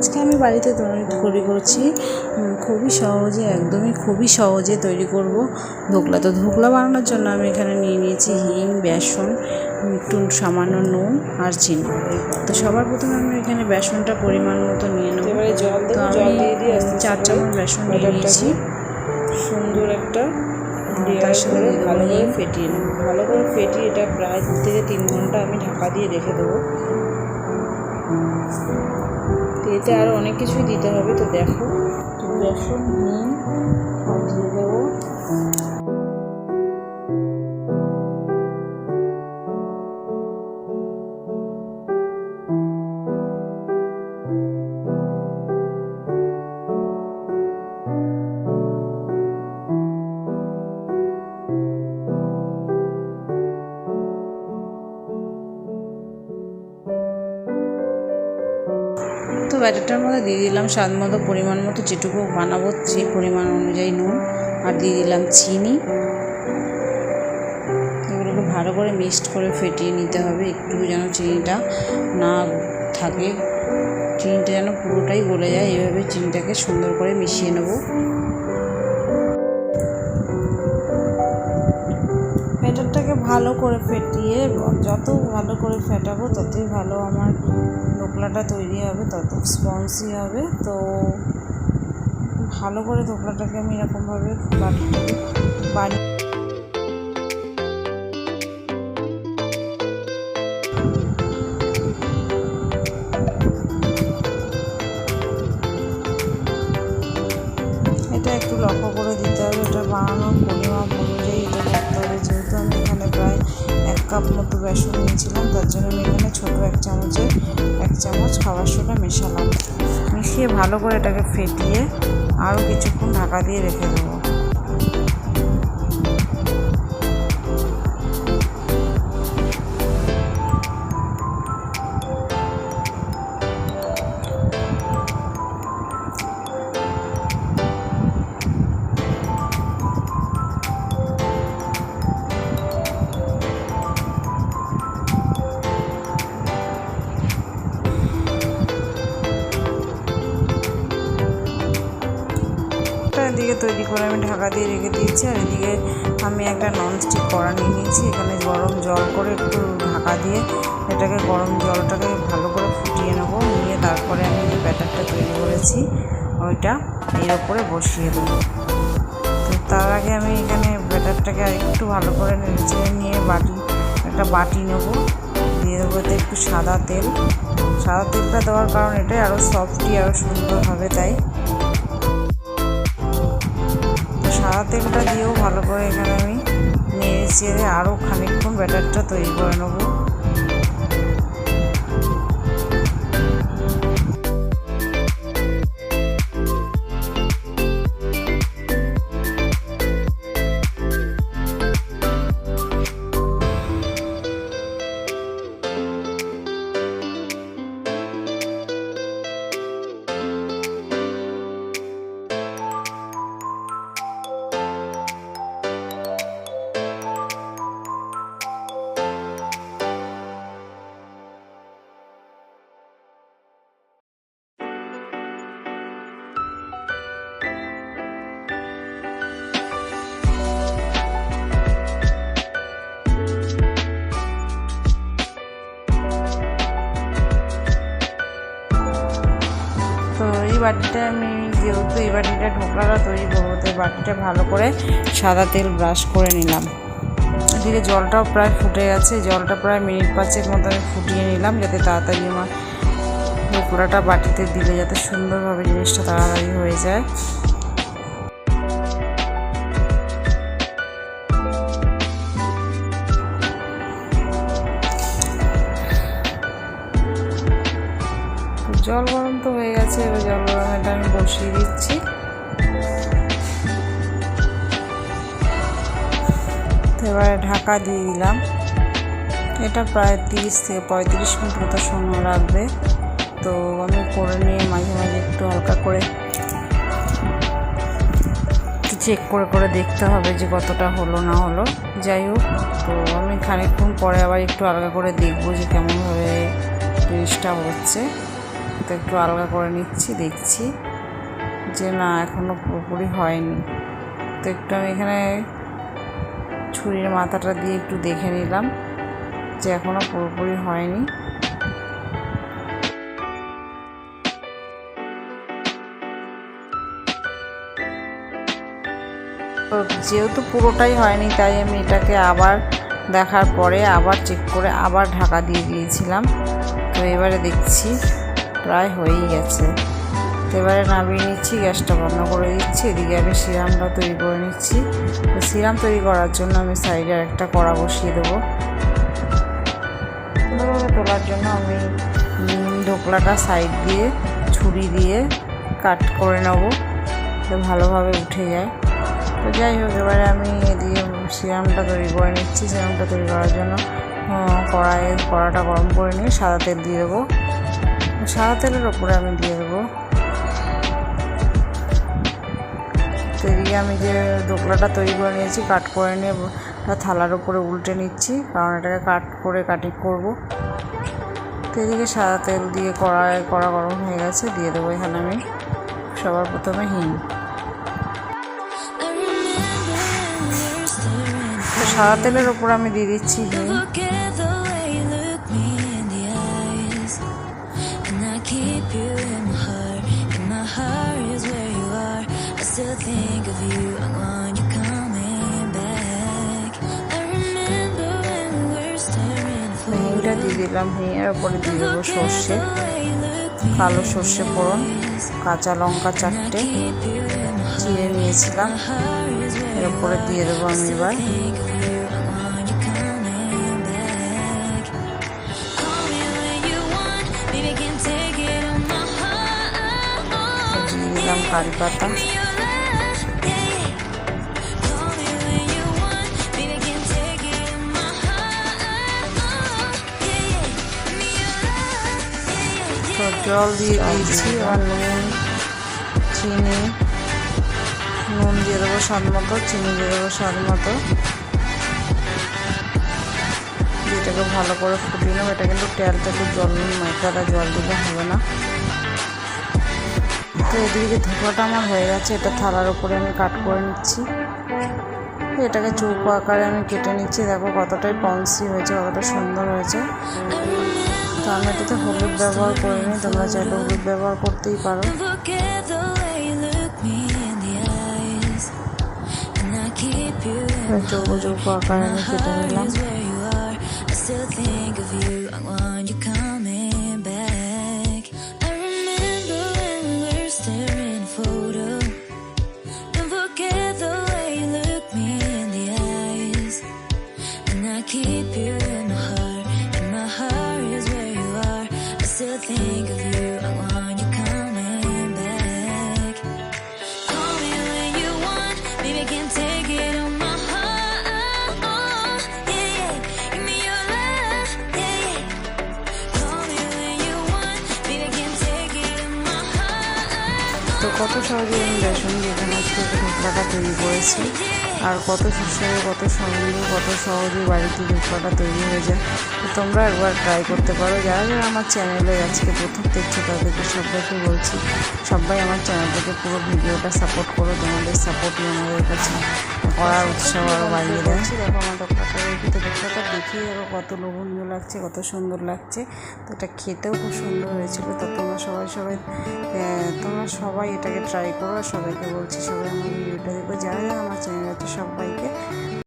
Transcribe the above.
আজকে আমি বাড়িতে তৈরি করছি। খুবই সহজে একদমই খুবই সহজে তৈরি করব। ধোকলা তো ধোকলা বানানোর জন্য আমি এখানে নিয়ে নিয়েছি হিং বেসন একটু সামান্য নুন আর চিনি। তো সবার প্রথমে আমি এখানে বেসনটা পরিমাণ মতো নিয়ে নেব। এবারে জল তো জল আমি দিয়ে দিয়ে চার চামচ বেসন নিয়ে নিয়েছি। সুন্দর একটা তার সাথে ভালো করে। ফেটিয়ে নেব। ভালো করে ফেটিয়ে এটা প্রায় দু থেকে তিন ঘণ্টা আমি ঢাকা দিয়ে রেখে দেবো। এতে আরও অনেক কিছুই দিতে হবে তো দেখো। বেসন নুন ব্যাটারটার মধ্যে দিয়ে দিলাম স্বাদ মতো, পরিমাণ মতো যেটুকু বানাবো সেই পরিমাণ অনুযায়ী নুন আর দিয়ে দিলাম চিনি। এগুলোকে ভালো করে মিক্সড করে ফেটিয়ে নিতে হবে, একটু যেন চিনিটা না থাকে। চিনিটা যেন পুরোটাই গলে যায়, এভাবে চিনিটাকে সুন্দর করে মিশিয়ে নেব। ভালো করে ফেটিয়ে যত ভালো করে ফেটাবো ততই ভালো আমার ধোকলাটা তৈরি হবে, তত স্পঞ্জি হবে। তো ভালো করে ধোকলাটাকে আমি এরকমভাবে বানিয়ে কাপ মতো বেসন নিয়েছিলাম, তার জন্য আমি এখানে ছোটো এক চামচে, এক চামচ খাবার সোডা মেশালাম। মিশিয়ে ভালো করে এটাকে ফেটিয়ে আরও কিছুক্ষণ ঢাকা দিয়ে রেখে দেবো। এদিকে তৈরি করে আমি ঢাকা দিয়ে রেখে দিয়েছি আর এদিকে আমি একটা ননস্টিক কড়া নিয়ে নিয়েছি। এখানে গরম জল করে একটু ঢাকা দিয়ে এটাকে গরম জলটাকে ভালো করে ফুটিয়ে নেব। নিয়ে তারপরে আমি যে ব্যাটারটা তৈরি করেছি, ওইটা এর ওপরে বসিয়ে দেবো। তো তার আগে আমি এখানে ব্যাটারটাকে একটু ভালো করে নেড়ে নিয়ে বাটি, একটা বাটি নেব। দিয়ে দেবো একটু সাদা তেল। সাদা তেলটা দেওয়ার কারণ এটাই আরও সফটই আরও সুন্দর হবে তাই তেলটা দিয়েও ভালো করে এখানে আমি নেড়ে চেড়ে আরও খানিকক্ষণ ব্যাটারটা তৈরি করে নেব। তো এই বাটিটা আমি যেহেতু এই বাটিটা ঢোকলাটা তৈরি করব তো বাটিটা ভালো করে সাদা তেল ব্রাশ করে নিলাম। এদিকে জলটাও প্রায় ফুটে গেছে, জলটা প্রায় মিনিট পাঁচেক মতো আমি ফুটিয়ে নিলাম যাতে তাড়াতাড়ি আমার ঢোকলাটা বাটিতে দিলে যাতে সুন্দরভাবে জিনিসটা তাড়াতাড়ি হয়ে যায়। জল গেছে এবার জল এটা আমি বসিয়ে দিচ্ছি। এবারে ঢাকা দিয়ে দিলাম। এটা প্রায় তিরিশ থেকে পঁয়ত্রিশ মিনিট মতো সময় লাগবে। তো আমি করে নিয়ে মাঝে মাঝে একটু হালকা করে চেক করে করে দেখতে হবে যে কতটা হলো, না হলো। যাই হোক, তো আমি খানিকক্ষণ পরে আবার একটু আলগা করে দেখব যে কেমনভাবে জিনিসটা হচ্ছে। তো একটু আলগা করে নিচ্ছি, দেখছি যে না এখনও পুরোপুরি হয়নি। তো একটু আমি এখানে ছুরির মাথাটা দিয়ে একটু দেখে নিলাম যে এখনও পুরোপুরি হয়নি। যেহেতু পুরোটাই হয়নি, তাই আমি এটাকে আবার দেখার পরে আবার চেক করে আবার ঢাকা দিয়ে দিয়েছিলাম। তো এবারে দেখছি প্রায় হয়েই গেছে। এবারে নামিয়ে নিচ্ছি, গ্যাসটা বন্ধ করে দিচ্ছি। এদিকে আমি সিরামটা তৈরি করে নিচ্ছি। তো সিরাম তৈরি করার জন্য আমি সাইডে একটা কড়া বসিয়ে দেবো। সুন্দরভাবে তোলার জন্য আমি ঢোকলাটা সাইড দিয়ে, ছুরি দিয়ে কাট করে নেব। তো ভালোভাবে উঠে যায়। তো যাই হোক, এবারে আমি এদিকে সিরামটা তৈরি করে নিচ্ছি। সিরামটা তৈরি করার জন্য কড়াইয়ে কড়াটা গরম করে নিয়ে সাদা তেল দিয়ে দেবো। সাদা তেলের ওপরে আমি দিয়ে দেবো। আমি যে দোকলাটা তৈরি করে নিয়েছি, কাট করে নিয়ে থালার উপরে উল্টে নিচ্ছি, কারণ এটাকে কাট করে কাটিং করব। তো এদিকে সাদা তেল দিয়ে কড়াই কড়া গরম হয়ে গেছে, দিয়ে দেবো এখানে আমি সবার প্রথমে হিং। সাদা তেলের ওপর আমি দিয়ে দিচ্ছি হিং। Still think of you. I want you coming back. I remember when we were staring for হিংটা দিয়ে দিলাম হিঙের ওপরে দিয়ে দেবো সর্ষে কালো সর্ষে ফোড়ন কাঁচা লঙ্কা চারটে. চিড়ে নিয়েছিলাম এর উপরে দিয়ে দেবো আমি এবার think of you. I জল দিয়ে দিয়েছি আর নুন, চিনি, নুন দিয়ে দেবো স্বাদ মতো, চিনি দিয়ে দেবো স্বাদ মতো। এটাকে ভালো করে ফুটিয়ে নেব, এটা কিন্তু তেল থেকে জল মাইকাটা জল দিলে হবে না। তো এদিকে ধোকাটা আমার হয়ে গেছে, এটা থালার উপরে আমি কাট করে নিচ্ছি। এটাকে চৌকো আকারে আমি কেটে নিচ্ছি, দেখো কতটাই পন্সি হয়েছে, কতটা সুন্দর হয়েছে। তো আমি এটাতে হলুদ ব্যবহার করিনি তোমরা চাইলে হলুদ ব্যবহার করতেই পারো Look at the way you look দিয়ে এখানে আজকে ধোকলাটা তৈরি করেছি। আর কত সুস্বাদু, কত সুন্দর, কত সহজে বাড়িতে ধোকলাটা তৈরি হয়ে যায়। তোমরা একবার ট্রাই করতে পারো। যারা যারা আমার চ্যানেলে আজকে প্রথম দেখছ, তাদেরকে সবাইকে বলছি, সবাই আমার চ্যানেলটাকে পুরো ভিডিওটা সাপোর্ট করো। তোমাদের সাপোর্টই আমাদের কাছে। করার উৎসাহ আরও বাড়িয়ে দেয়। দেখো আমার ধোকলাটা রেখে তো দেখেই দেখো কত লোভনীয় লাগছে, কত সুন্দর লাগছে। তো এটা খেতেও খুব সুন্দর হয়েছিল। তো তোমরা সবাই সবাই তোমরা সবাই এটাকে ট্রাই করো সবাইকে বলছি, সবাই আমার ভিডিওটা দেখো। যারা যারা